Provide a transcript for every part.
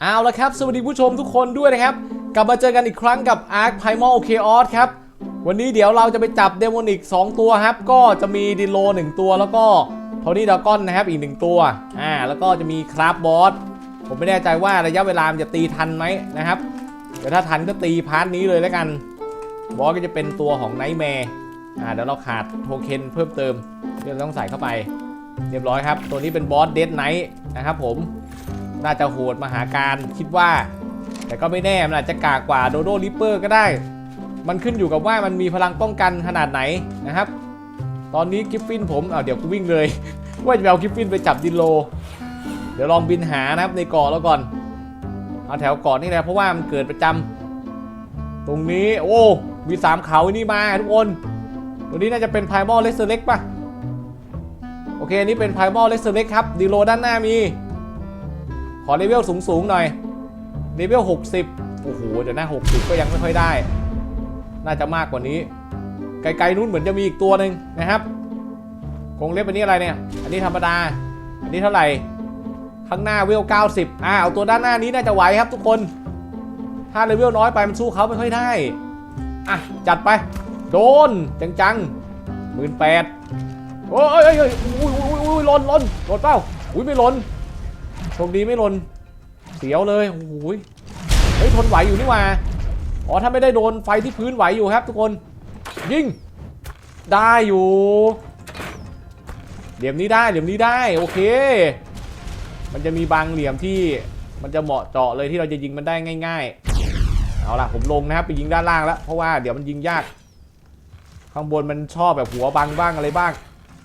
เอาละครับ สวัสดีผู้ชมทุกคนด้วยนะครับ กลับมาเจอกันอีกครั้งกับ Ark Primal Chaos ครับ วันนี้เดี๋ยวเราจะไปจับเดมอนิก2ตัวครับ ก็จะมีดิโล 1 ตัวแล้วก็โทนี่ดากอนนะครับอีก 1 ตัวอ่าแล้วก็จะมีคราฟบอสผมไม่แน่ใจว่าระยะเวลามันจะตีทันไหมนะครับเดี๋ยวถ้าทันก็ตีพาร์ทนี้เลยแล้วกันบอสก็จะเป็นตัวของไนท์แมร์อ่าเดี๋ยวเราขาดโทเค็นเพิ่มเติมที่เราต้องใส่เข้าไป เรียบร้อยครับ ตัวนี้เป็นบอสเดดไนท์นะครับผม น่าจะโหดมหาการคิดว่า แต่ก็ไม่แน่มันอาจจะกากกว่าโดโดลิปเปอร์ก็ได้ มันขึ้นอยู่กับว่ามันมีพลังป้องกันขนาดไหนนะครับ ตอนนี้กิฟฟินผมเอาเดี๋ยวกูวิ่งเลย ว่าจะเอากิฟฟินไปจับดินโล เดี๋ยวลองบินหานะครับในเกาะแล้วก่อน เอาแถวเกาะนี่แหละเพราะว่ามันเกิดประจำตรงนี้โอ้มีสามเขานี่มาทุกคนตรงนี้น่าจะเป็นไพมอลเลสเซเล็กป่ะโอเคอันนี้เป็นไพมอลเลสเซเล็กครับดิโลด้านหน้ามี ขอเลเวลสูงๆหน่อยเลเวล60 โอ้โห เดี๋ยวนะ60 ก็ยังไม่ค่อยได้ น่าจะมากกว่านี้ ไกลๆนู้นเหมือนจะมีอีกตัวหนึ่งนะครับกงเล็บอันนี้อะไรเนี่ย อันนี้ธรรมดา อันนี้เท่าไหร่ ข้างหน้าเวล 90 อ่า เอาตัวด้านหน้านี้น่าจะไหวครับทุกคน ถ้าเลเวลน้อยไปมันสู้เขาไม่ค่อยได้ อะ จัดไป โดน จังๆหมื่นแปดโอ้ยโอ้ยโอ้ยอุ้ยอุ้ยอุ้ยหล่นหล่นหล่นเปล่าอุ้ยไม่หล่น โชคดีไม่หล่นเสียวเลยโอ้โหยเฮ้ยทนไหวอยู่นี่ว่าอ๋อถ้าไม่ได้โดนไฟที่พื้นไหวอยู่ครับทุกคน ยิงได้อยู่เหลี่ยมนี้ได้เหลี่ยมนี้ได้โอเค มันจะมีบางเหลี่ยมที่มันจะเหมาะเจาะเลยที่เราจะยิงมันได้ง่าย ๆ เอาล่ะผมลงนะครับไปยิงด้านล่างแล้วเพราะว่าเดี๋ยวมันยิงยาก ข้างบนมันชอบแบบหัวบังบ้างอะไรบ้าง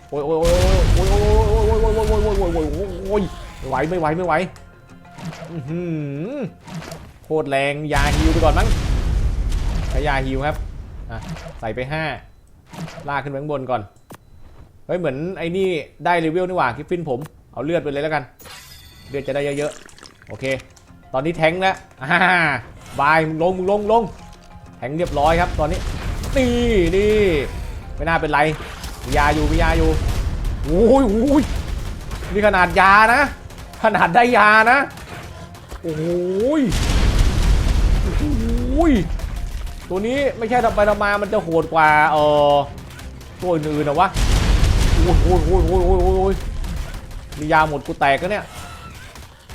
โอ้ยโอ้ยโอ้ยโอ้ยโอ้ยโอ้ยโอ้ยโอ้ยโอ้ยโอ้ยโอ้ยโอ้ยโอ้ยโอ้ย ไม่ไหวไม่ไหวไม่ไหวอื้อหือโคตรแรงยาฮิวไปก่อนมั้งใช้ยาฮิวครับใส่ไปห้าลากขึ้นไปข้างบนก่อนเฮ้ยเหมือนไอ้นี่ได้เลเวลนี่หว่าคิฟฟินผมเอาเลือดไปเลยแล้วกัน เลือดจะได้เยอะๆโอเค ตอนนี้แทงแล้วอ่าบายมึงลงมึงลงลงแทงเรียบร้อยครับ ตอนนี้นี่นี่ไม่น่าเป็นไรมียาอยู่มียาอยู่โอ้ยโอ้ยนี่ขนาดยานะ ขนาดได้ยานะ โอ้ยโอ้ยตัวนี้ไม่ใช่ทำไปทำมา มันจะโหดกว่าเออตัวอื่นๆนะวะ โอ้ยโอ้ยโอ้ยโอ้ยโอ้ยโอ้ยมียาหมดกูแตกแล้วเนี่ย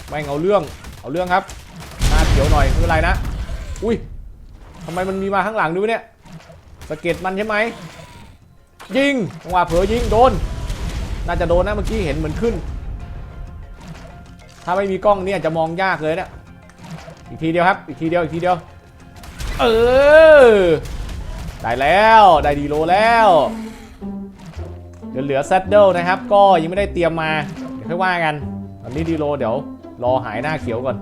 แม่งเอาเรื่อง เอาเรื่องครับหน้าเขียวหน่อยไม่เป็นไรนะ อุ้ยทำไมมันมีมาข้างหลังด้วยเนี่ยสะเก็ดมันใช่ไหมยิงจังหวะเผลอยิงโดน น่าจะโดนนะเมื่อกี้เห็นเหมือนขึ้น ถ้าไม่มีกล้องเนี่ยจะมองยากเลยเนี่ยอีกทีเดียวครับ อีกทีเดียว อีกทีเดียว เออ ได้แล้ว ได้ดีโลแล้วเดี๋ยวเหลือแซดเดิลนะครับ ก็ยังไม่ได้เตรียมมา เดี๋ยวค่อยว่ากัน ตอนนี้ดีโลเดี๋ยว รอหายหน้าเขียวก่อน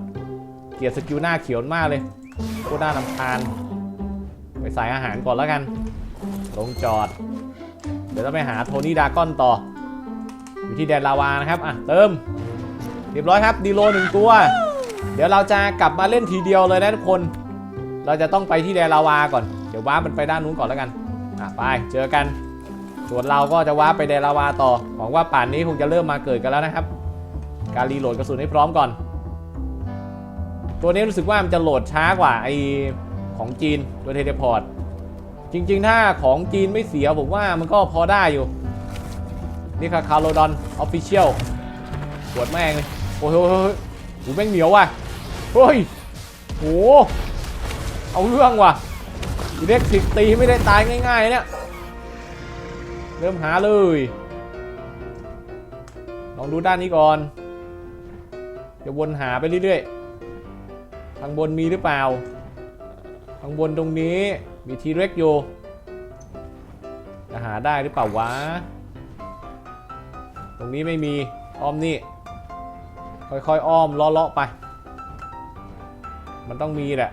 เกียดสกิลหน้าเขียวมากเลยโคตรน่ารำคาญ ไปใส่อาหารก่อนแล้วกัน ลงจอด เดี๋ยวต้องไปหาโทนี่ดากอนต่อ อยู่ที่แดนลาวานะครับ อะ เติม เรียบร้อยครับดีโลหนึ่งตัว เดี๋ยวเราจะกลับมาเล่นทีเดียวเลยนะทุกคน เราจะต้องไปที่แดลาวาก่อน เดี๋ยวว้ามันไปด้านนู้นก่อนแล้วกันอะไปเจอกัน ส่วนเราก็จะว้าไปแดลาวาต่อหวังว่าป่านนี้คงจะเริ่มมาเกิดกันแล้วนะครับ การรีโหลดกระสุนให้พร้อมก่อน ตัวนี้รู้สึกว่ามันจะโหลดช้ากว่าไอของจีนตัวเทเลพอร์ตจริงๆ ถ้าของจีนไม่เสียผมว่ามันก็พอได้อยู่ นี่ค่ะคาร์โลดอนออฟฟิเชียลปวดแม่งเลย อ้ยโอ้ยโอ้ยแม่งเหนียวว่ะเฮ้ยโหเอาเรื่องว่ะอิเล็กทริกตีไม่ได้ตายง่ายๆเนี่ยเริ่มหาเลย ลองดูด้านนี้ก่อน เดี๋ยววนหาไปเรื่อยๆทางบนมีหรือเปล่าทางบนตรงนี้มีทีเร็กอยู่จะหาได้หรือเปล่าวะ ตรงนี้ไม่มีอ้อมนี่ ค่อยๆอ้อมเลาะๆไป มันต้องมีแหละ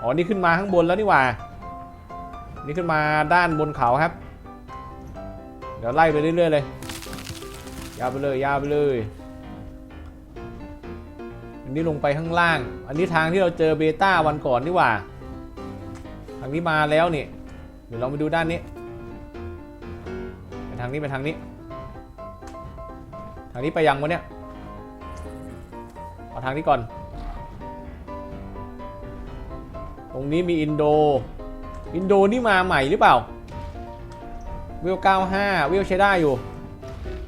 อ๋อ นี่ขึ้นมาข้างบนแล้วนี่หว่า นี่ขึ้นมาด้านบนเขาครับ เดี๋ยวไล่ไปเรื่อยๆเลย ยาวไปเลย ยาวไปเลย อันนี้ลงไปข้างล่าง อันนี้ทางที่เราเจอเบต้าวันก่อนนี่หว่า ทางนี้มาแล้วนี่ เดี๋ยวเราไปดูด้านนี้ ไปทางนี้ไปทางนี้ ทางนี้ไปยังวะเนี่ย ขอทางนี้ก่อน ตรงนี้มีอินโด อินโดนี่มาใหม่หรือเปล่า วิว 95 วิวใช้ได้อยู่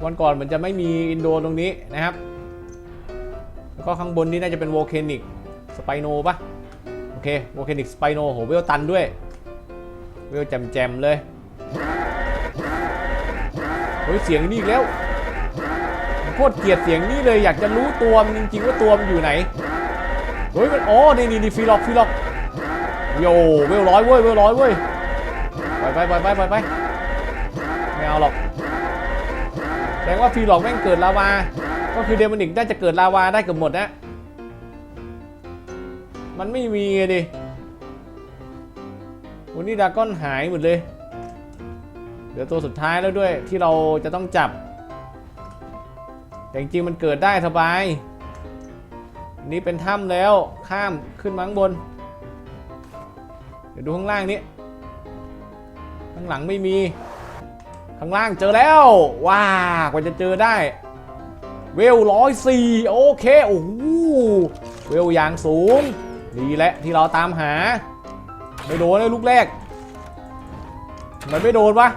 วันก่อนเหมือนจะไม่มีอินโดตรงนี้นะครับ แล้วก็ข้างบนนี่น่าจะเป็นโวเคนิกสไปโนปะโอเค โวเคนิกสไปโนโหวิวตันด้วย วิวแจมๆเลย เฮ้ย เสียงนี่อีกแล้ว โคตรเกลียดเสียงนี่เลยอยากจะรู้ตัวมันจริงๆว่าตัวมันอยู่ไหนเฮ้ยมันอ๋อในนี่นี่ฟีล็อกฟีล็อกโยเวลร้อยเว้ยเวลร้อยเว้ยไปไปไปไปไปไปไม่เอาหรอกแสดงว่าฟีล็อกแม่งเกิดลาวาก็คือเดมอนิกน่าจะเกิดลาวาได้เกือบหมดนะมันไม่มีดิวันนี้ดาก้อนหายหมดเลยเหลือตัวสุดท้ายแล้วด้วยที่เราจะต้องจับ แต่จริงๆมันเกิดได้สบายอันนี้เป็นถ้ำแล้วข้ามขึ้นมาข้างบน เดี๋ยวดูข้างล่างนี้ ข้างหลังไม่มี ข้างล่างเจอแล้ว ว้ากว่าจะเจอได้ เวลร้อยสี่โอเค โอ้โหเวลอย่างสูง ดีแหละที่เราตามหา ไม่โดนเลยลูกแรกทำไมันไม่โดนวะ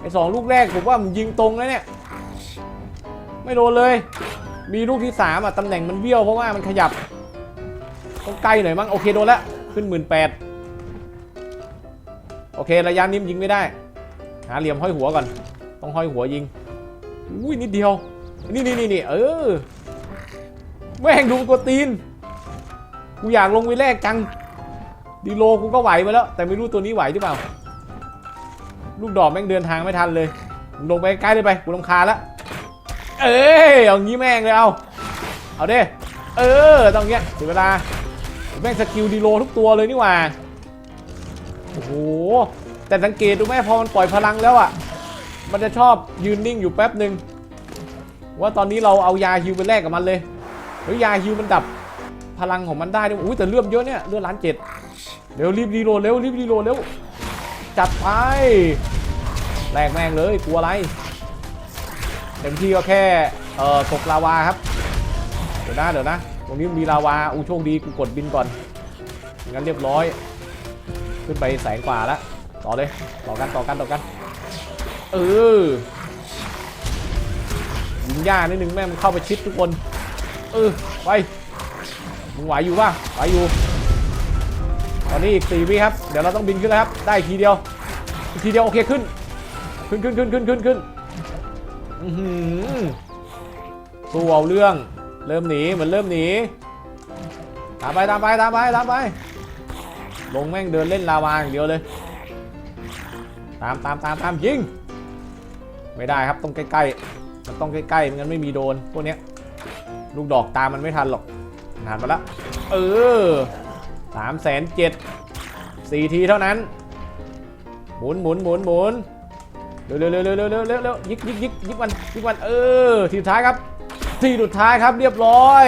ไอสองลูกแรกผมว่ามันยิงตรงแล้วเนี่ย ไม่โดนเลย มีลูกที่สามอะตำแหน่งมันเบี้ยวเพราะว่ามันขยับต้องใกล้หน่อยมั้งโอเคโดนแล้วขึ้นหมื่นแปดโอเคระยะนี้มยิงไม่ได้ หาเหลี่ยมห้อยหัวก่อน ต้องห้อยหัวยิงอุ้ยนิดเดียว นี่นี่นี่นี่เออแม่งดูกวตีน กูอยากลงไปแรกจัง ดีโลกูก็ไหวไปแล้ว แต่ไม่รู้ตัวนี้ไหวหรือเปล่า ลูกดอกแม่งเดินทางไม่ทันเลย ลงไปใกล้เลยไป กูลำคาแล้ว เอ้ยเอางี้แม่งเลยเอาเอาเด้เออต้องเงี้ยเสียเวลาแม่งสกิลดีโลทุกตัวเลยนี่หว่าโอ้โหแต่สังเกตดูแม่พอมันปล่อยพลังแล้วอะ มันจะชอบยืนนิ่งอยู่แป๊บหนึ่งว่าตอนนี้เราเอายาฮิวไปแลกกับมันเลยเฮ้ยยาฮิวมันดับพลังของมันได้ด้วยอุ้ยแต่เลือดเยอะเนี่ยเลือดล้านเจ็ดเร็วรีบรีโหลดเร็วรีบรีโหลดเร็วจัดไปแลกแม่งเลยกลัวอะไร เต็มที่ก็แค่เอ่อตกลาวาครับ เดี๋ยวนะเดี๋ยวนะ ตรงนี้มีลาวาอู้โชคดีกูกดบินก่อนงั้นเรียบร้อย ขึ้นไปแสงกว่าแล้วต่อเลยต่อกันต่อกันต่อกัน เออยิงยากนิดนึงแม่มันเข้าไปชิดทุกคน เออไปมึงไหวอยู่ป่ะไหวอยู่ ตอนนี้อีกสี่วิครับ เดี๋ยวเราต้องบินขึ้นแล้วครับ ได้ทีเดียว ทีเดียวโอเคขึ้น ขึ้นขึ้นขึ้นขึ้นขึ้นขึ้น สู้เอาเรื่อง เริ่มหนีเหมือนเริ่มหนี ตามไปตามไปตามไปตามไป ลงแม่งเดินเล่นลาวาอย่างเดียวเลย ตามตามตามตามยิง ไม่ได้ครับต้องใกล้ๆ มันต้องใกล้ๆไม่งั้นไม่มีโดนพวกเนี้ย ลูกดอกตามมันไม่ทันหรอกนานมาละเออสามแสนเจ็ดสี่ทีเท่านั้น หมุนหมุนหมุนหมุน เร็วเร็วเร็วเร็วเร็วเร็วเร็วยิกยิกยิกยิกมันยิกมันเออทีสุดท้ายครับทีสุดท้ายครับเรียบร้อย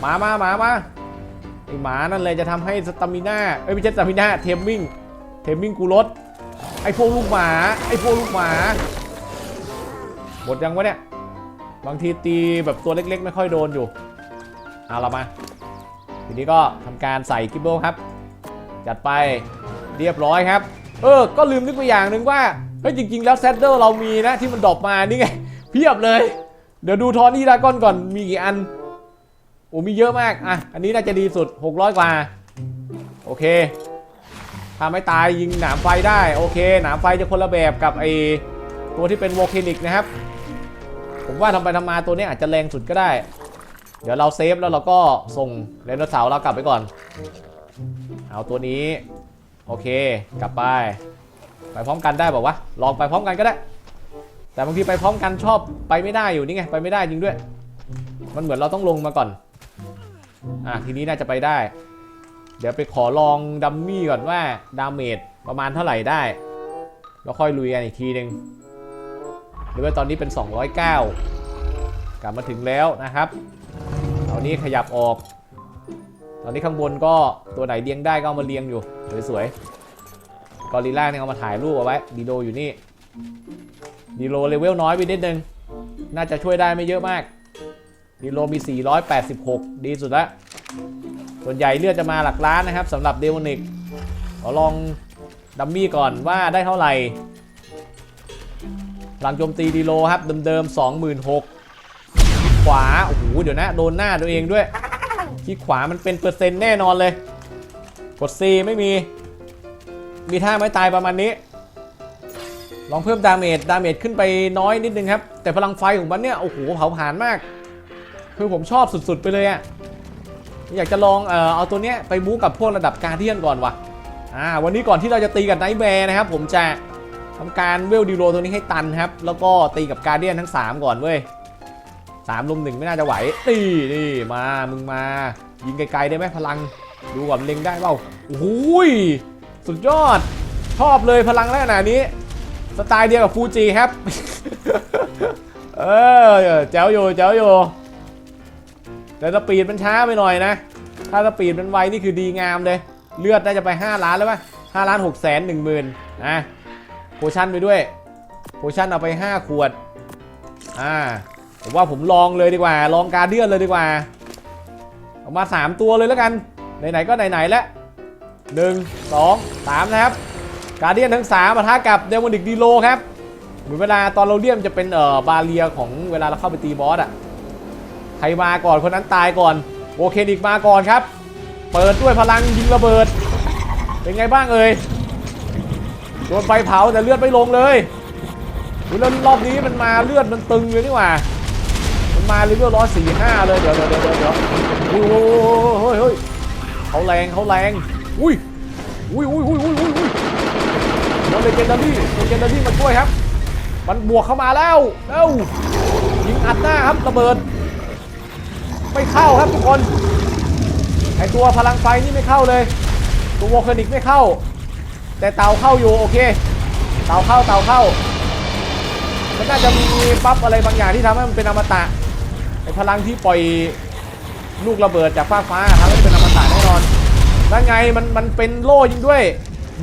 หมามาหมามาไอหมานั่นเลยจะทำให้สตามิน่าเอ้ยไม่ใช่สตามิน่าเทมมิ่งเทมมิ่งกูลดไอพวกลูกหมาไอพวกลูกหมาหมดยังวะเนี่ยบางทีตีแบบตัวเล็กๆ ไม่ค่อยโดนอยู่เอาเรามา ทีนี้ก็ทำการใส่กิบเบิลครับ จัดไปเรียบร้อยครับ เออ ก็ลืมนึกไปอย่างหนึ่งว่า ฮ้ยจริง ๆ แล้วแซดเดอร์เรามีนะที่มันดรอปมานี่ไงเพียบเลย เดี๋ยวดูทอนี่ดากอนก่อนมีกี่อันโอ้มีเยอะมากอะอันนี้น่าจะดีสุด 600 กว่า โอเคถ้าไม่ตายยิงหนามไฟได้โอเค หนามไฟจะคนละแบบกับไอตัวที่เป็นโวลเคนิกนะครับ ผมว่าทำไปทำมาตัวนี้อาจจะแรงสุดก็ได้ เดี๋ยวเราเซฟแล้วเราก็ส่งไดโนเสาร์เรากลับไปก่อน เอาตัวนี้ โอเค กลับไป ไปพร้อมกันได้บอกว่าลองไปพร้อมกันก็ได้ แต่บางทีไปพร้อมกันชอบไปไม่ได้อยู่นี่ไงไปไม่ได้จริงด้วย มันเหมือนเราต้องลงมาก่อนอะทีนี้น่าจะไปได้ เดี๋ยวไปขอลองดัมมี่ก่อนว่าดาเมจประมาณเท่าไหร่ได้แล้วค่อยลุยกันอีกทีหนึ่งหรือว่าตอนนี้เป็น 209 กลับมาถึงแล้วนะครับตอนนี้ขยับออก ตอนนี้ข้างบนก็ตัวไหนเลี้ยงได้ก็เอามาเลี้ยงอยู่สวยๆ กอริลล่าเนี่ยเอามาถ่ายรูปเอาไว้ดีโดอยู่นี่ดีโลเลเวลน้อยไปนิดนึง น่าจะช่วยได้ไม่เยอะมากดีโลมี 486 ดีสุดละส่วนใหญ่เลือดจะมาหลักล้านนะครับสำหรับเดมอนิกขอลองดัมมี่ก่อนว่าได้เท่าไหร่พลังโจมตีดีโลครับเดิมๆ 26,000ขวา โอ้โห เดี๋ยวนะ โดนหน้าตัวเองด้วยที่ขวามันเป็นเปอร์เซ็นต์แน่นอนเลย กด C ไม่มี มีท่าไม้ตายประมาณนี้ ลองเพิ่มดาเมจดาเมจขึ้นไปน้อยนิดนึงครับ แต่พลังไฟของมันเนี่ยโอ้โหเผาผลาญมาก คือผมชอบสุดๆไปเลยอะอยากจะลองเอ่อเอาตัวเนี้ยไปบู๊กับพวกระดับการเดียนก่อนว่ะอ่าวันนี้ก่อนที่เราจะตีกับไนท์แบร์นะครับ ผมจะทำการเวลดีโรตัวนี้ให้ตันครับ แล้วก็ตีกับการเดียนทั้ง 3 ก่อนเว้ยสามลุมหนึ่งไม่น่าจะไหวตีนี่มามึงมา ยิงไกลๆได้ไหมพลัง ดูก่อนเล็งได้เปล่าโอ้ย สุดยอด ชอบเลยพลังลักษณะนี้ สไตล์เดียวกับฟูจิครับ เออแจ๋วอยู่แจ๋วอยู่ แต่สปีดมันช้าไปหน่อยนะ ถ้าสปีดมันไวนี่คือดีงามเลย เลือดน่าจะไป 5 ล้านแล้วป่ะ5ล้าน6แสน1หมื่นอะโพชั่นไปด้วย โพชั่นเอาไป 5 ขวด อ่าผมว่าผมลองเลยดีกว่า ลองการเดียนเลยดีกว่าเอามา 3 ตัวเลยแล้วกัน ไหนๆก็ไหนๆแล้ว หนึ่งสองสามนะครับ การเดียนทั้ง3มาท้ากับเดมอนิกดีโลครับ เหมือนเวลาตอนเราเลี่ยมจะเป็นเอ่อบาเรียของเวลาเราเข้าไปตีบอสอะใครมาก่อนคนนั้นตายก่อน โอเคนิกมาก่อนครับ เปิดด้วยพลังยิงระเบิด เป็นไงบ้างเอ่ย โดนไฟเผาแต่เลือดไม่ลงเลยอุ๊ยแล้วรอบนี้มันมาเลือดมันตึงเลยนี่หว่า มันมาเลเวลร้อยสี่ห้าเลยเดี๋ยวเดี๋ยวเดี๋ยวเดี๋ยวโอ้โหเฮ้ยเฮ้ยเขาแรงเขาแรง อุ้ยอุ้ยอุ้ยอุ้ยอุ้ยอุ้ยอุ้ยแล้วเลเจนดารี่เลเจนดารี่มาช่วยครับ มันบวกเข้ามาแล้วเร็วยิงอัดหน้าครับระเบิด ไม่เข้าครับทุกคนไอตัวพลังไฟนี่ไม่เข้าเลย ตัววอลคานิกไม่เข้า แต่เตาเข้าอยู่โอเค เตาเข้าเตาเข้า มันน่าจะมีบัฟอะไรบางอย่างที่ทำให้มันเป็นอมตะไอพลังที่ปล่อยลูกระเบิดจากฟ้าฟ้าทำให้เป็นอมตะ นั่นไงมันมันเป็นโล่ยิงด้วย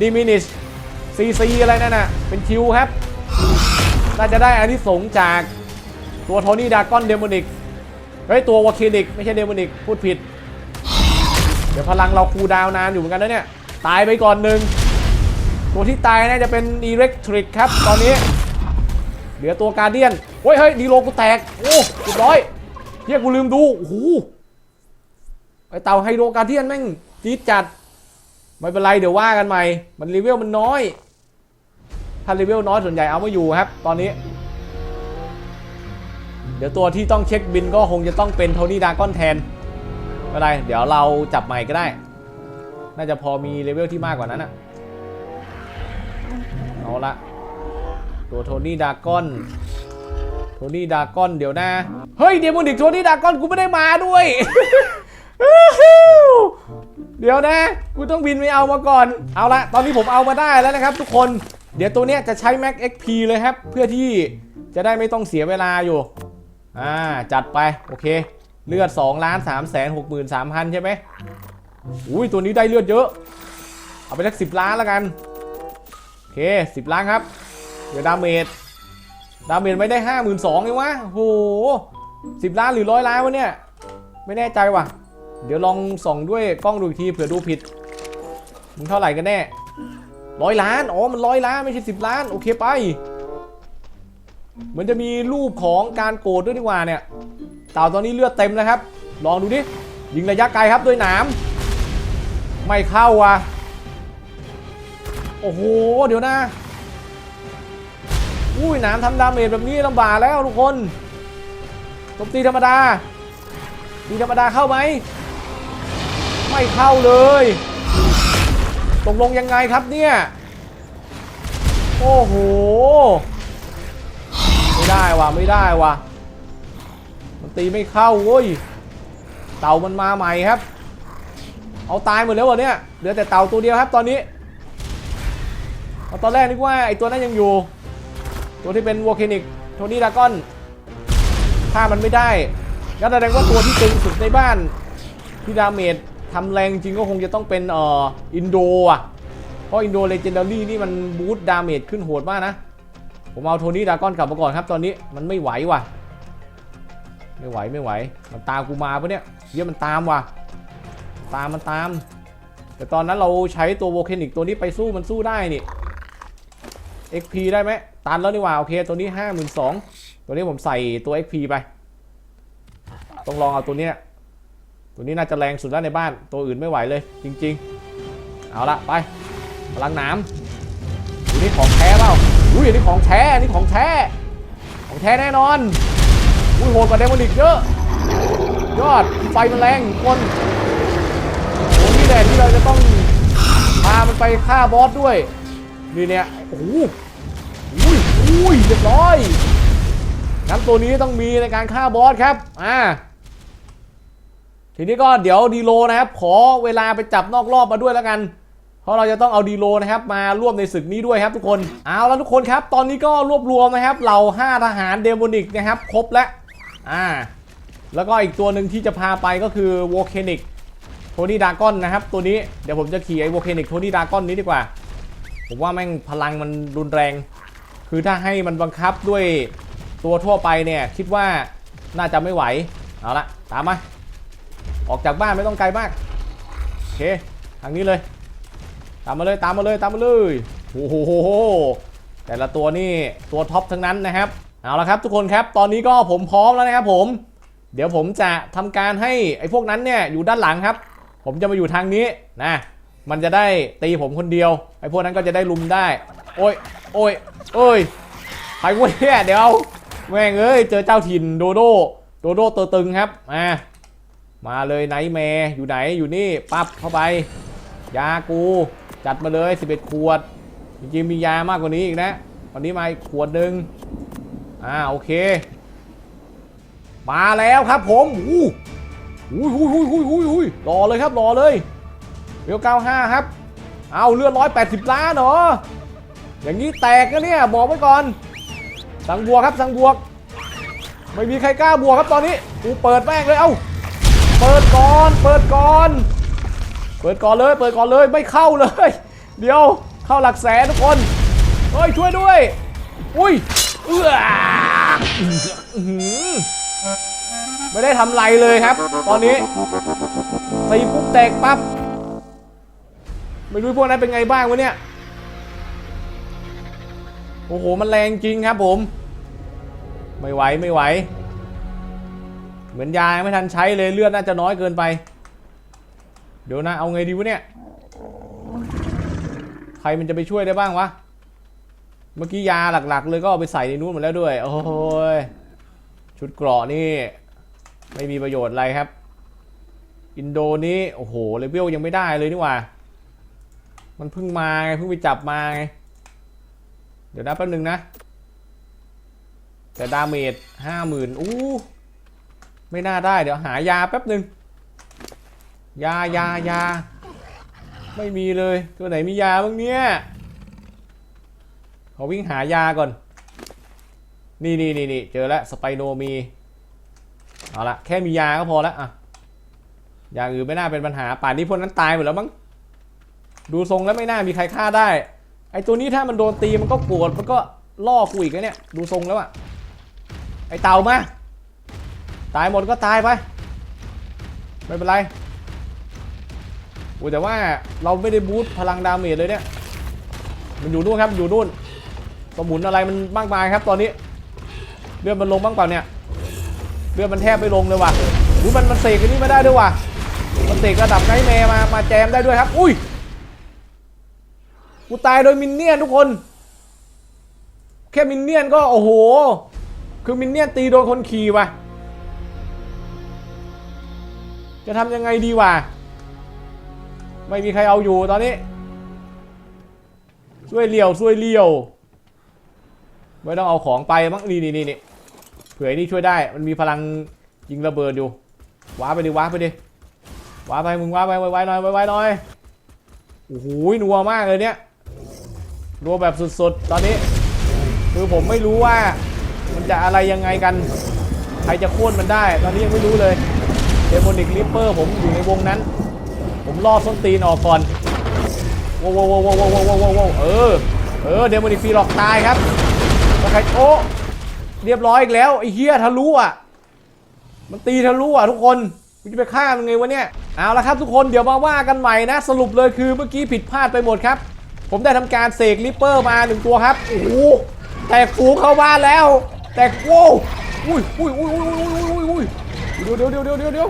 ดิมินิชซีซีอะไรนั่นน่ะ เป็นคิวครับ น่าจะได้อานิสงส์จากตัวโทนี่ดากอนเดมอนิกเฮ้ยตัววาคินิกไม่ใช่เดมอนิกพูดผิด เดี๋ยวพลังเราคูดาวนานอยู่เหมือนกันนะเนี่ย ตายไปก่อนหนึ่งตัวที่ตายน่าจะเป็นอิเล็กทริกครับ ตอนนี้ เหลือตัวการเดียนเฮ้ยเฮ้ยดีโลกูแตก โอ้เรียบร้อยเฮียกูลืมดูโอ้โหไอเต่าไฮโดรการเดียนแม่ง จี๊ดจัด ไม่เป็นไรเดี๋ยวว่ากันใหม่ มันรีเวลมันน้อย ถ้ารีเวลน้อยส่วนใหญ่เอาไม่อยู่ครับ ตอนนี้ เดี๋ยวตัวที่ต้องเช็คบินก็คงจะต้องเป็นโทนี่ดากอนแทนไม่เป็นไร เดี๋ยวเราจับใหม่ก็ได้ น่าจะพอมีเลเวลที่มากกว่านั้นอะเอาละตัวโทนี่ดากอนโทนี่ดากอนเดี๋ยวนะ เฮ้ยเดมอนิกโทนี่ดากอนกูไม่ได้มาด้วย เดี๋ยวนะ กูต้องบินไปเอามาก่อน เอาละ ตอนนี้ผมเอามาได้แล้วนะครับทุกคน เดี๋ยวตัวเนี้ยจะใช้ Max XP เลยครับ เพื่อที่จะได้ไม่ต้องเสียเวลาอยู่ อ่า จัดไป โอเค เลือด2ล้าน3แสน6 3 0 0 0 ใช่ไหมอุ้ย ตัวนี้ได้เลือดเยอะ เอาไปสัก10 ล้านแล้วกัน โอเค 10 ล้านครับ เดี๋ยวดาเมจ ดาเมจไม่ได้ห้าหมื่นสองเองวะโหสิบล้านหรือร้อยล้านวะเนี่ย ไม่แน่ใจว่ะ เดี๋ยวลองส่องด้วยกล้องดูอีกทีเผื่อดูผิดมึงเท่าไหร่กันแน่ร้อยล้าน อ๋อ มันร้อยล้านไม่ใช่สิบล้าน โอเคไปเหมือนจะมีรูปของการโกรธด้วยดีกว่าเนี่ยเต่าตอนนี้เลือดเต็มแล้วครับ ลองดูดิ ยิงระยะไกลครับด้วยหนาม ไม่เข้าว่ะ โอ้โห เดี๋ยวนะ อุ้ยหนามทำดาเมจแบบนี้ลำบากแล้วทุกคนตบตีธรรมดาตีธรรมดาเข้าไหม ไม่เข้าเลยตกลงยังไงครับเนี่ย โอ้โห ไม่ได้ว่ะไม่ได้ว่ะ มันตีไม่เข้าเว้ย เต่ามันมาใหม่ครับ เอาตายหมดแล้ววะเนี่ย เหลือแต่เต่าตัวเดียวครับตอนนี้ตอนแรกนึกว่าไอตัวนั้นยังอยู่ ตัวที่เป็นวอลคนิกโทนี่ดากอนถ้ามันไม่ได้งั้นแสดงว่าตัวที่ตึงสุดในบ้านที่ดาเมจ ทำแรงจริงก็คงจะต้องเป็นเอ่ออินโดอะ เพราะอินโดเลเจนดารี่นี่มันบูตดาเมจขึ้นโหดมากนะ ผมเอาโทนี่ดากอนกลับมาก่อนครับตอนนี้มันไม่ไหวว่ะ ไม่ไหวไม่ไหว มันตามกูมาปะเนี่ยเยี่ยมันตามว่ะ ตามมันตาม แต่ตอนนั้นเราใช้ตัวโวเคนิกตัวนี้ไปสู้มันสู้ได้นี่ XP ได้ไหมตันแล้วนี่ว่าโอเคตัวนี้ 52,000ตัวนี้ผมใส่ตัว XP ไป ต้องลองเอาตัวเนี้ย ตัวนี้น่าจะแรงสุดแล้วในบ้าน ตัวอื่นไม่ไหวเลย จริง ๆ เอาละไปพลังน้ำอันนี้ของแท้เปล่าอุ้ยอันนี้ของแท้อันนี้ของแท้ ของแท้แน่นอน อุ้ยโหดกว่าเดมอนิกเยอะยอดไฟมันแรงคนโอ้นี่แหละที่เราจะต้องพามันไปฆ่าบอสด้วยนี่เนี่ยโอ้โหอุ้ยอุ้ยเรียบร้อยงั้นตัวนี้ต้องมีในการฆ่าบอสครับอ่า ทีนี้ก็เดี๋ยวดีโลนะครับ ขอเวลาไปจับนอกรอบมาด้วยแล้วกัน เพราะเราจะต้องเอาดีโลนะครับ มาร่วมในศึกนี้ด้วยครับทุกคน เอาแล้วทุกคนครับ ตอนนี้ก็รวบรวมนะครับเหล่า5ทหารเดโมนิกนะครับ ครบแล้วอ่า แล้วก็อีกตัวหนึ่งที่จะพาไปก็คือโวเคนิกโทนี่ดากอนนะครับ ตัวนี้เดี๋ยวผมจะขี่ไอ้โวเคนิกโทนี่ดากอนนี้ดีกว่า ผมว่าแม่งพลังมันรุนแรง คือถ้าให้มันบังคับด้วยตัวทั่วไปเนี่ยคิดว่าน่าจะไม่ไหว เอาละตามมา ออกจากบ้านไม่ต้องไกลมากโอเคทางนี้เลย ตามมาเลยตามมาเลยตามมาเลยโอ้โหแต่ละตัวนี่ตัวท็อปทั้งนั้นนะครับเอาละครับทุกคนครับตอนนี้ก็ผมพร้อมแล้วนะครับผม เดี๋ยวผมจะทำการให้ไอ้พวกนั้นเนี่ยอยู่ด้านหลังครับ ผมจะมาอยู่ทางนี้นะมันจะได้ตีผมคนเดียวไอ้พวกนั้นก็จะได้ลุมได้ โอ้ยโอ้ยโอ้ยใครกูเนี่ยเดี๋ยวแม่งเอ้ยเจอเจ้าถิ่นโดโดโดโดตัวตึงครับมา มาเลยไนท์แมร์อยู่ไหนอยู่นี่ปั๊บเข้าไป ยากู จัดมาเลย 11 ขวด จริงๆมียามากกว่านี้อีกนะ วันนี้มาอีกขวดหนึ่งอ่าโอเค มาแล้วครับผมอู้หูหูหูหูหูหูรอเลยครับรอเลยเวล95ครับ เอาเลือด180ล้านเหรอ อย่างนี้แตกนะเนี่ยบอกไว้ก่อน สั่งบวกครับสั่งบวก ไม่มีใครกล้าบวกครับตอนนี้ กูเปิดแม่งเลยเอ้า เปิดก่อน เปิดก่อน เปิดก่อนเลย เปิดก่อนเลย ไม่เข้าเลย เดี๋ยว เข้าหลักแสนทุกคน เฮ้ย ช่วยด้วย อุ้ย เอื้อไม่ได้ทำไรเลยครับ ตอนนี้ตีปุ๊บแตกปั๊บ ไม่รู้พวกนั้นเป็นไงบ้างวะเนี่ย โอ้โห มันแรงจริงครับผม ไม่ไหว ไม่ไหว เหมือนยายไม่ทันใช้เลยเลือดน่าจะน้อยเกินไป เดี๋ยวนะเอาไงดีวะเนี่ย ใครมันจะไปช่วยได้บ้างวะ เมื่อกี้ยาหลักๆ เลยก็เอาไปใส่ในนู้นหมดแล้วด้วย โอ้ย ชุดเกราะนี่ ไม่มีประโยชน์อะไรครับ อินโดนี้โอ้โหเลเวลยังไม่ได้เลยนี่หว่า มันเพิ่งมาไงเพิ่งไปจับมาไง เดี๋ยวนะแป๊บนึงนะ แต่ดาเมจห้าหมื่นอู้ ไม่น่าได้เดี๋ยวหายาแป๊บหนึ่งยายายาไม่มีเลยตัวไหนมียาบ้างเนี่ยขอวิ่งหายาก่อน นี่นี่นี่นี่เจอแล้วสไปโนมีเอาละแค่มียาก็พอแล้วอะอย่างอื่นไม่น่าเป็นปัญหาป่านนี้พวกนั้นตายหมดแล้วมั้งดูทรงแล้วไม่น่ามีใครฆ่าได้ ไอตัวนี้ถ้ามันโดนตีมันก็โกรธมันก็ล่อกูอีกนะเนี่ย ดูทรงแล้วอะไอเต่ามา ตายหมดก็ตายไป ไม่เป็นไรอุ้ยแต่ว่าเราไม่ได้บูทพลังดาเมจเลยเนี่ย มันอยู่นู่นครับอยู่นู่นสมุนอะไรมันมากมายครับตอนนี้ เลือดมันลงบ้างเปล่าเนี่ย เลือดมันแทบไม่ลงเลยว่ะอุ้ยมันมันเสกอันนี้มาได้ด้วยว่ะ มันเสกระดับไนท์แมร์มามาแจมได้ด้วยครับ อุ้ย กูตายโดยมินเนี่ยนทุกคน แค่มินเนี่ยนก็โอ้โห คือมินเนี่ยนตีโดนคนขี่ว่ะ จะทำยังไงดีวะ ไม่มีใครเอาอยู่ตอนนี้ ช่วยเลี้ยวช่วยเลี้ยว ไม่ต้องเอาของไปมั้งนี่นี่นี่นี่เผื่อนี่ช่วยได้ มันมีพลังยิงระเบิดอยู่ ว้าไปดิว้าไปดิ ว้าไปมึงว้าไปไวๆหน่อยไวๆหน่อย โอ้โหนัวมากเลยเนี่ยนัวแบบสุดๆ ตอนนี้ คือผมไม่รู้ว่า มันจะอะไรยังไงกัน ใครจะโค่นมันได้ ตอนนี้ยังไม่รู้เลย เดมอนิกลิปเปอร์ผมอยู่ในวงนั้น ผมล่อส้นตีนออกก่อนโว้าวว้าวว้าวว้าวว้าวว้าวเออ เออเดมอนิกฟีหลอกตายครับแล้วใครโอ้เรียบร้อยอีกแล้วไอ้เฮียทะลุอะ มันตีทะลุอะทุกคนมันจะไปฆ่ามันไงวะเนี่ย เอาละครับทุกคนเดี๋ยวมาว่ากันใหม่นะ สรุปเลยคือเมื่อกี้ผิดพลาดไปหมดครับ ผมได้ทำการเสกลิปเปอร์มาหนึ่งตัวครับ โอ้โหแตกฝูเข้าบ้านแล้ว แตกโว้ยอุ้ยอุ้ยอุ้ยอุ้ยอุ้ยอุ้ย เดี๋ยวเดี๋ยวเดี๋ยวเดี๋ยว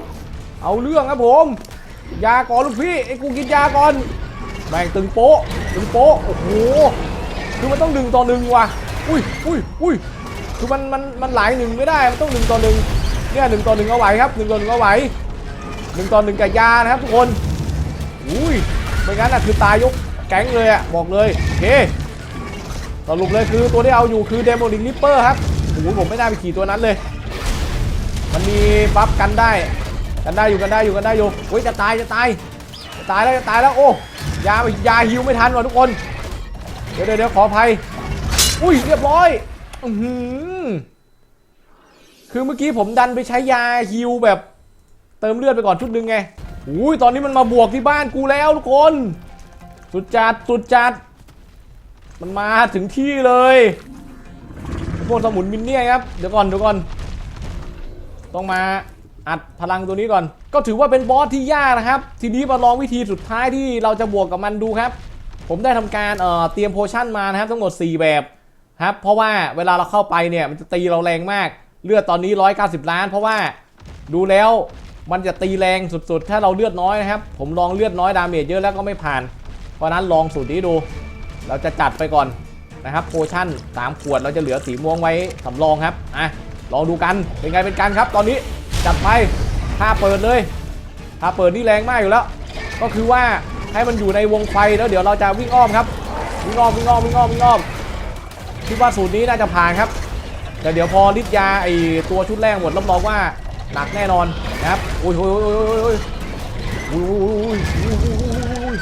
เอาเรื่องครับผมยาก่อนลูกพี่ไอ้กูกินยาก่อนแบ่งตึงโป๊ะตึงโป๊ะโอ้โหคือมันต้องดึงต่อหนึ่งว่ะอุ้ยอุ้ยอุ้ยคือมันมันมันหลายหนึ่งไม่ได้มันต้องหนึ่งต่อหนึ่งเนี่ยหนึ่งต่อหนึ่งเอาไหวครับหนึ่งต่อหนึ่งเอาไหวหนึ่งต่อหนึ่งกับยานะครับทุกคนอุ้ยไม่งั้นอะคือตายยกแก๊งเลยอะบอกเลยโอเคสรุปเลยคือตัวที่เอาอยู่คือเดโมลิงลิปเปอร์ครับโอ้โหผมไม่น่าไปขี่ตัวนั้นเลย มันมีบัฟกันได้ กันได้อยู่กันได้อยู่กันได้อยู่อุ้ยจะตายจะตายจะตายแล้วจะตายแล้วโอ้ยายาฮิวไม่ทันว่ะทุกคน เดี๋ยวเดี๋ยวขออภัย อุ้ยเรียบร้อยอือหือคือเมื่อกี้ผมดันไปใช้ยาฮิวแบบเติมเลือดไปก่อนชุดหนึ่งไงอุ้ยตอนนี้มันมาบวกที่บ้านกูแล้วทุกคน สุดจัดสุดจัด มันมาถึงที่เลยพวกสมุนมินเนี่ยครับ เดี๋ยวก่อนเดี๋ยวก่อน ต้องมาอัดพลังตัวนี้ก่อน ก็ถือว่าเป็นบอสที่ยากนะครับ ทีนี้มาลองวิธีสุดท้ายที่เราจะบวกกับมันดูครับ ผมได้ทำการเเตรียมโพชั่นมานะครับ ทั้งหมด 4 แบบครับ เพราะว่าเวลาเราเข้าไปเนี่ยมันจะตีเราแรงมาก เลือดตอนนี้ 190 ล้าน เพราะว่าดูแล้วมันจะตีแรงสุดๆ ถ้าเราเลือดน้อยนะครับ ผมลองเลือดน้อยดาเมจเยอะแล้วก็ไม่ผ่าน เพราะนั้นลองสูตรนี้ดู เราจะจัดไปก่อนนะครับโพชั่น3ขวดเราจะเหลือสีม่วงไว้สำรองครับอะ ลองดูกันเป็นไงเป็นการครับ ตอนนี้จัดไปถ้าเปิดเลย ถ้าเปิดนี่แรงมากอยู่แล้ว ก็คือว่าให้มันอยู่ในวงไฟแล้วเดี๋ยวเราจะวิ่งอ้อมครับวิ่งอ้อมวิ่งอ้อมวิ่งอ้อมวิ่งอ้อมคิดว่าสูตรนี้น่าจะผ่านครับ แต่เดี๋ยวพอฤทธิ์ยาไอตัวชุดแรกหมดรับรองว่าหนักแน่นอนนะครับโอ้ยโอ้ยโอ้ยโอ้ยโอ้ยโอ้ยโอ้ยโอ้ย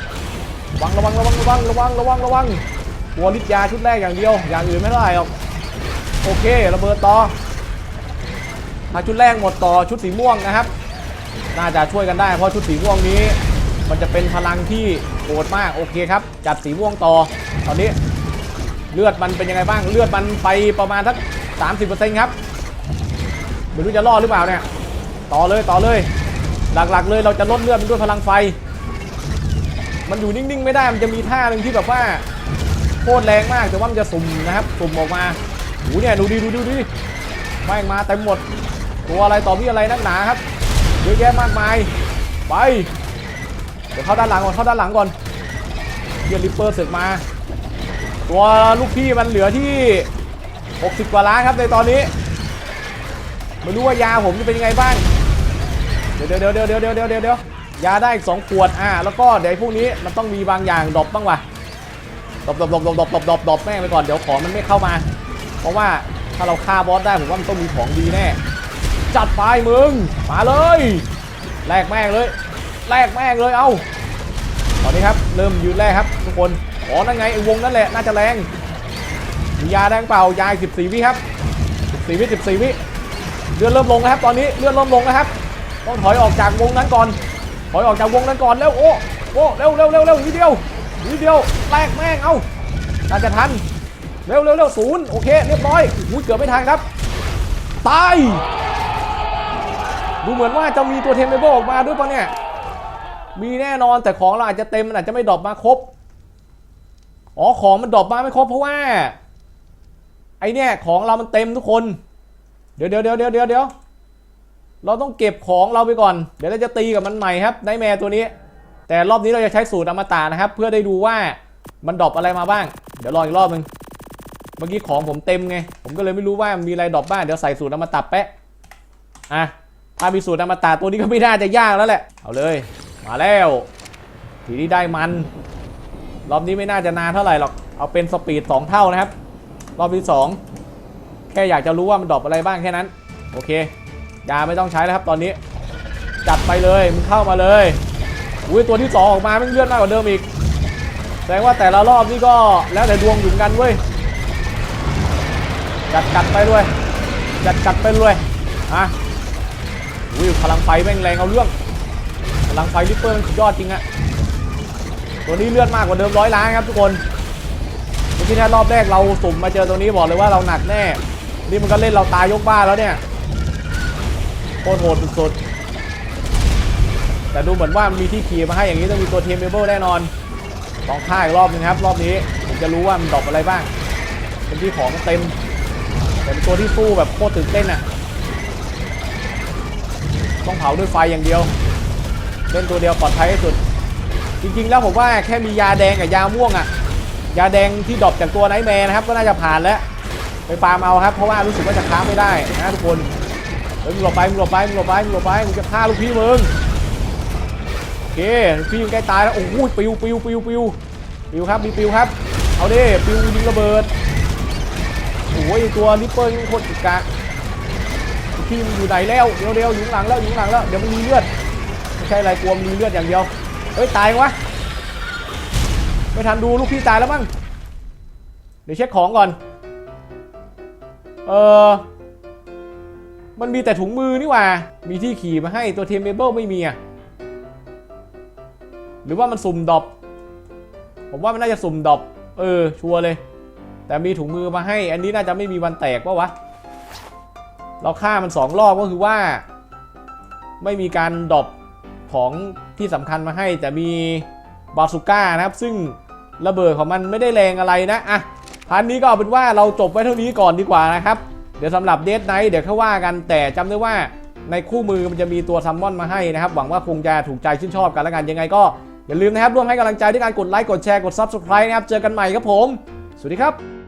ระวังระวังระวังระวังระวังระวังระวังตัวฤทธิ์ยาชุดแรกอย่างเดียว อย่างอื่นไม่ได้หรอกโอเคระเบิดต่อ ถ้าชุดแรกหมดต่อชุดสีม่วงนะครับ น่าจะช่วยกันได้เพราะชุดสีม่วงนี้ มันจะเป็นพลังที่โหดมากโอเคครับ จัดสีม่วงต่อ ตอนนี้เลือดมันเป็นยังไงบ้างเลือดมันไปประมาณสัก30%ครับไม่รู้จะรอดหรือเปล่าเนี่ยต่อเลยต่อเลย หลักๆ เลยเราจะลดเลือดมันด้วยพลังไฟ มันอยู่นิ่งๆ ไม่ได้มันจะมีท่าหนึ่งที่แบบว่าโคตรแรงมากแต่ว่ามันจะสุ่มนะครับ สุ่มออกมาโอ้เนี่ยดูดิดูดิดูดิแม่งมาเต็มหมด ตัวอะไรต่อพี่อะไรนักหนาครับเยอะแยะมากมายไปเดี๋ยวเข้าด้านหลังก่อนเข้าด้านหลังก่อนเกียร์ลิปเปอร์เสร็จมา ตัวลูกพี่มันเหลือที่ 60 กว่าล้านครับในตอนนี้ไม่รู้ว่ายาผมจะเป็นยังไงบ้างเดี๋ยวเดี๋ยวเดี๋ยวเดี๋ยวเดี๋ยวเดี๋ยวเดี๋ยวยาได้อีกสองขวดอ่าแล้วก็เดี๋ยวพวกนี้มันต้องมีบางอย่างดรอปบ้างวะดรอปดรอปดรอปดรอปดรอปดรอปดรอปแม่ไปก่อนเดี๋ยวของมันไม่เข้ามา เพราะว่าถ้าเราฆ่าบอสได้ผมว่ามันต้องมีของดีแน่ จัดไปมึง มาเลยแลกแม่งเลยแลกแม่งเลยเอ้าตอนนี้ครับเริ่มยืนแรกครับ ทุกคนอ๋อนั่นไงไอ้วงนั่นแหละน่าจะแรงมียาแดงเปล่ายาอีก14 วิครับ 14 วิ 14 วิเลือดเริ่มลงนะครับ ตอนนี้เลือดเริ่มลงนะครับ ต้องถอยออกจากวงนั้นก่อน ถอยออกจากวงนั้นก่อนเร็วโอ้โอ้เร็วเร็วเร็วเร็วนิดเดียวนิดเดียวแลกแม่งเอ้าน่าจะทันเร็วเร็วเร็วศูนย์โอเคเรียบร้อยอุ้ยเกือบไม่ทันครับตาย ดูเหมือนว่าจะมีตัวเทมเบเบิลออกมาด้วยปะเนี่ย มีแน่นอนแต่ของเราอาจจะเต็มมันอาจจะไม่ดรอปมาครบ อ๋อของมันดรอปมาไม่ครบเพราะว่า ไอเนี่ยของเรามันเต็มทุกคน เดี๋ยวเดี๋ยวเดี๋ยวเดี๋ยวเดี๋ยวเดี๋ยวเราต้องเก็บของเราไปก่อน เดี๋ยวเราจะตีกับมันใหม่ครับไนแมร์ตัวนี้ แต่รอบนี้เราจะใช้สูตรอมตะนะครับ เพื่อได้ดูว่ามันดรอปอะไรมาบ้าง เดี๋ยวรออีกรอบหนึงเมื่อกี้ของผมเต็มไง ผมก็เลยไม่รู้ว่ามีอะไรดรอปบ้าง เดี๋ยวใส่สูตรอมตะแปะอะ ถ้ามีสูตรอมตะตัวนี้ก็ไม่น่าจะยากแล้วแหละ เอาเลย มาแล้ว ทีนี้ได้มัน รอบนี้ไม่น่าจะนานเท่าไหร่หรอก เอาเป็นสปีดสองเท่านะครับ รอบที่สองแค่อยากจะรู้ว่ามันดรอปอะไรบ้างแค่นั้น โอเค ยาไม่ต้องใช้แล้วครับตอนนี้ จัดไปเลยมึงเข้ามาเลย อุ้ยตัวที่สองออกมาไม่เลื่อนมากกว่าเดิมอีก แสดงว่าแต่ละรอบนี่ก็แล้วแต่ดวงอยู่กันเว้ย จัดกัดไปด้วย จัดกัดไปด้วย อะ อุ้ยพลังไฟแม่งแรงเอาเรื่อง พลังไฟริปเปอร์มันสุดยอดจริงอะตัวนี้เลือนมากกว่าเดิมร้อยล้านครับทุกคนเมื่อกี้ถ้ารอบแรกเราสุ่มมาเจอตัวนี้บอกเลยว่าเราหนักแน่ นี่มันก็เล่นเราตายยกบ้านแล้วเนี่ยโคตรโหดสุดๆแต่ดูเหมือนว่ามีที่ขี่มาให้อย่างนี้ต้องมีตัวเทมเบเบิลแน่นอนลองฆ่าอีกรอบนึงครับ รอบนี้ผมจะรู้ว่ามันดอปอะไรบ้างเป็นที่ของเต็มแต่เป็นตัวที่สู้แบบโคตรตื่นเต้นอะ ต้องเผาด้วยไฟอย่างเดียวเล่นตัวเดียวปลอดภัยที่สุด จริงๆแล้วผมว่าแค่มียาแดงกับยาม่วงอะยาแดงที่ดรอปจากตัวไนท์แมร์นะครับ ก็น่าจะผ่านแล้ว ไปฟาร์มเอาครับ เพราะว่ารู้สึกว่าจะค้าไม่ได้นะทุกคนเฮ้ยมึงหลบไปมึงหลบไปมึงหลบไปมึงหลบไปมึงจะฆ่าลูกพี่มึงโอเคพี่มึงใกล้ตายแล้วโอ้โหปิวปิวปิวปิวปิวครับมีปิวครับเอาดิปิวยิงระเบิดโอ้ยตัวลิปเปอร์นี่โคตรกะลูก พี่มึงอยู่ไหนแล้วเดียวเดียวอยู่หลังแล้วอยู่หลังแล้วเดี๋ยวมันมีเลือดไม่ใช่อะไรกลัวมันมีเลือดอย่างเดียวเฮ้ยตายวะไม่ทันดูลูกพี่ตายแล้วมั้งเดี๋ยวเช็คของก่อนเออมันมีแต่ถุงมือนี่หว่า มีที่ขี่มาให้ตัวเทมเบิลไม่มีอะหรือว่ามันสุ่มดอปผมว่ามันน่าจะสุ่มดอปเออ ชัวร์เลย แต่มีถุงมือมาให้ อันนี้น่าจะไม่มีวันแตกปะวะ เราฆ่ามันสองรอบก็คือว่า ไม่มีการดรอปของที่สำคัญมาให้ แต่มีบาสุก้านะครับ ซึ่งระเบิดของมันไม่ได้แรงอะไรนะอะพันนี้ก็เอาเป็นว่าเราจบไว้เท่านี้ก่อนดีกว่านะครับ เดี๋ยวสำหรับเด d ไน g ์เดี๋ยวเขาว่ากันแต่จำได้ว่าในคู่มือมันจะมีตัวซัมมอนมาให้นะครับ หวังว่าคงจะถูกใจชื่นชอบกันแล้วกันยังไงก็อย่าลืมนะครับร่วมให้กำลังใจด้วยการกดไลค์กดแชร์กด Subscribe นะครับเจอกันใหม่ครับผม สวัสดีครับ